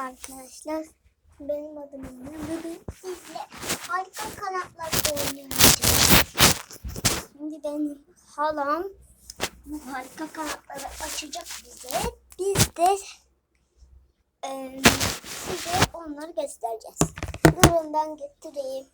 Merhaba arkadaşlar. Benim adım Emre. Bugün sizle harika kanatlar oynayacağız. Şimdi benim halam bu harika kanatları açacak bize. Biz de eee, size onları göstereceğiz. Durun getireyim.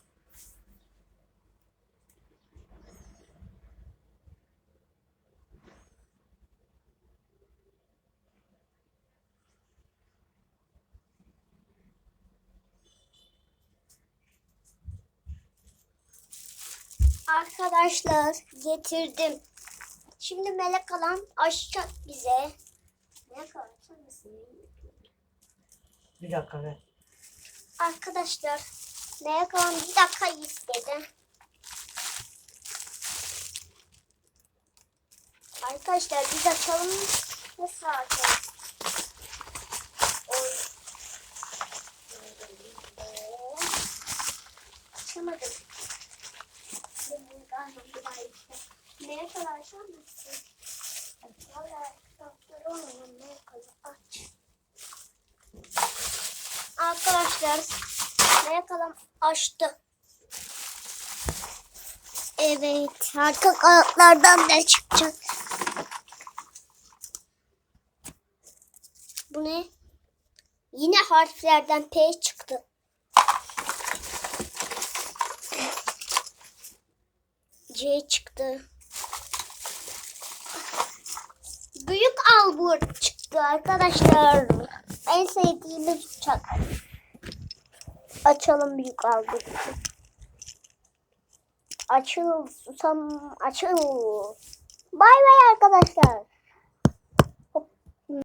Arkadaşlar getirdim. Şimdi Melek Alan açacak bize. Melek Alan sen misin? Bir dakika ver. Arkadaşlar Melek Alan bir dakika istedi. Arkadaşlar biz açalım. Nasıl? Oy. Açamadım. Neye kadar açamazsın? Valla kitapları aç. Arkadaşlar neye kadar açtı. Evet arka kanatlardan da çıkacak. Bu ne? Yine harflerden P çıktı. C çıktı. Büyük albur çıktı arkadaşlar. En sevdiğimiz uçak. Açalım büyük albur. Açıl susam açıl. Bay bay arkadaşlar.